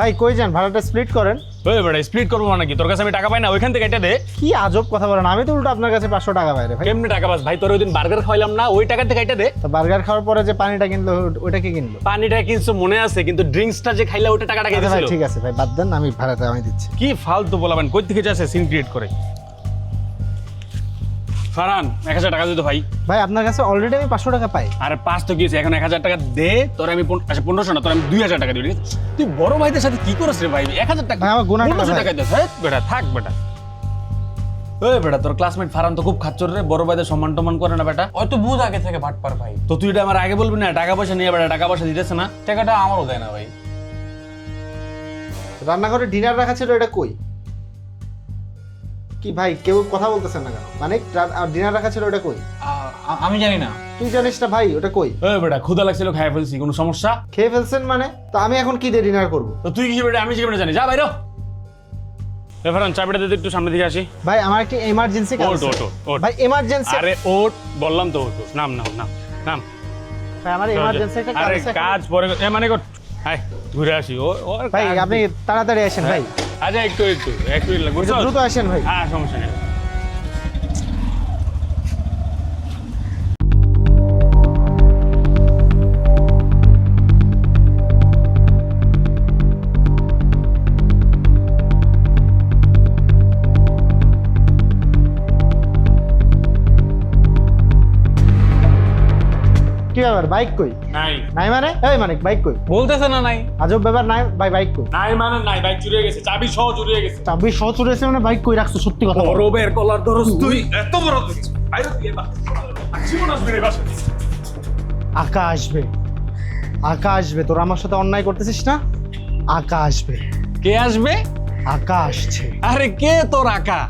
ভাই কই যান? ভাড়াটা স্প্লিট করেন। ওই বেটা স্প্লিট করব মানে কি? তোর কাছে আমি টাকা পাই না ওইখান থেকে এটা দে। কি আজব কথা বলেন আমি তো উল্টো আপনার কাছে পাঁচশো টাকা পাই রে ভাই। কেমনি টাকা পাস? ভাই তোর ওই দিন বার্গার খাইলাম না ওই টাকা থেকে এটা দে। তো বার্গার খাওয়ার পরে যে পানিটা কিনলো ওইটা কি কিনলো? পানিটা কিনছো মনে আছে কিন্তু ড্রিঙ্কসটা যে খাইলে ওইটা টাকাটা কেটে ভাই ঠিক আছে ভাই বাদ দেন আমি ভাড়াটা আমি দিচ্ছি। কি ফালতু বলাবেন কই থেকে যাচ্ছে সিন ক্রিয়েট করে? ফারান এক হাজার টাকা দিত ভাই। ভাই আপনার কাছে অলরেডি আমি পাঁচশো টাকা পাই। আরে পাঁচ তো গিয়েছে এখন এক হাজার টাকা দে তোর আমি আচ্ছা পনেরোশো না তোর আমি দুই হাজার টাকা দিবি ঠিক আছে? তুই বড় ভাইদের সাথে কি করিস রে ভাই? এক হাজার টাকা ভাই, আমার টাকা পনেরোশো। টাকা দিস হ্যাঁ বেটা থাক বেটা। ওই বেটা তোর ক্লাসমেট ফারান তো খুব খাচ্চর রে বড় ভাইদের সম্মান টম্মান করে না বেটা। ওই তো বুঝ আগে থেকে ভাটপার ভাই। তো তুই এটা আমার আগে বলবি না টাকা পয়সা নিয়ে বেটা টাকা পয়সা দিতেছে না টাকাটা আমারও দেয় না ভাই। রান্নাঘরে ডিনার রাখা ছিল এটা কই? কি ভাই কেউ কথা বলতেছেন না কেন? মানে ডিনার রাখা ছিল ওটা কই? আমি জানি না। তুই জানিস না ভাই ওটা কই? ওই বেটা ক্ষুদা লাগছিল খাই ফেলছি কোনো সমস্যা? খেয়ে ফেলছেন মানে? তো আমি এখন কি দিয়ে ডিনার করব? তো তুই কি বেটা? আমি কি বেটা জানি? যা বাইরো এ ফারান চাবিটা দিতে একটু সামনে দিকে আসি। ভাই আমার একটি এমার্জেন্সি কাজ। ওঠ, ওঠ, ওঠ। ভাই এমার্জেন্সি আরে ওট বললাম তো ওট ওট। নাম নাম নাম নাম। ভাই আমার এমার্জেন্সি একটা কাজ আরে কাজ পরে মানে হাই ঘুরে আসি। ও ভাই আপনি তাড়াতাড়ি আসেন ভাই। আচ্ছা একটু একটু একটু লাগবে। দ্রুত আসেন ভাই। হ্যাঁ সমস্যা নেই। কি ব্যাপার বাইক কই? নাই। নাই মানে? এই মানে বাইক কই? বলতেছে না নাই। আজব ব্যাপার নাই ভাই বাইক কই? নাই মানে নাই বাইক চুরি হয়ে গেছে চাবি সহ চুরি হয়ে গেছে। চাবি সহ চুরি হয়েছে মানে বাইক কই রাখছো সত্যি কথা বলো। বরবের কলার ধরস তুই। এত বড় তুই দিয়ে জীবন আসবে রে বাসা। আকা আসবে। আকা আসবে। তোরা আমার সাথে অন্যায় করতেছিস না? আকা আসবে। কে আসবে? আকা আসছে। আরে কে তোর আকা?